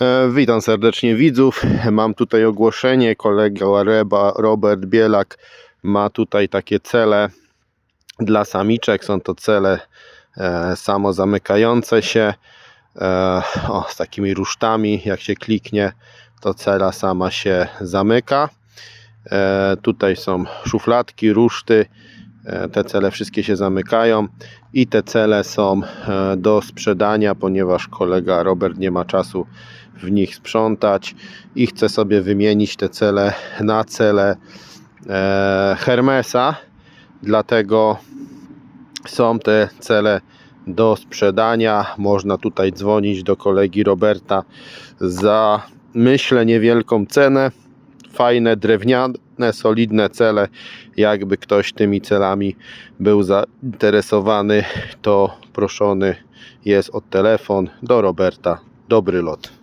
E, Witam serdecznie widzów. Mam tutaj ogłoszenie. Kolega Reba, Robert Bielak ma tutaj takie cele dla samiczek. Są to cele e, samozamykające się e, o, z takimi rusztami. Jak się kliknie, to cela sama się zamyka. E, tutaj są szufladki, ruszty. E, Te cele wszystkie się zamykają i te cele są e, do sprzedania, ponieważ kolega Robert nie ma czasu w nich sprzątać i chce sobie wymienić te cele na cele e, Hermesa. Dlatego są te cele do sprzedania. Można tutaj dzwonić do kolegi Roberta za myślę niewielką cenę. Fajne, drewniane, solidne cele. Jakby ktoś tymi celami był zainteresowany, to proszony jest od telefon do Roberta. Dobry lot.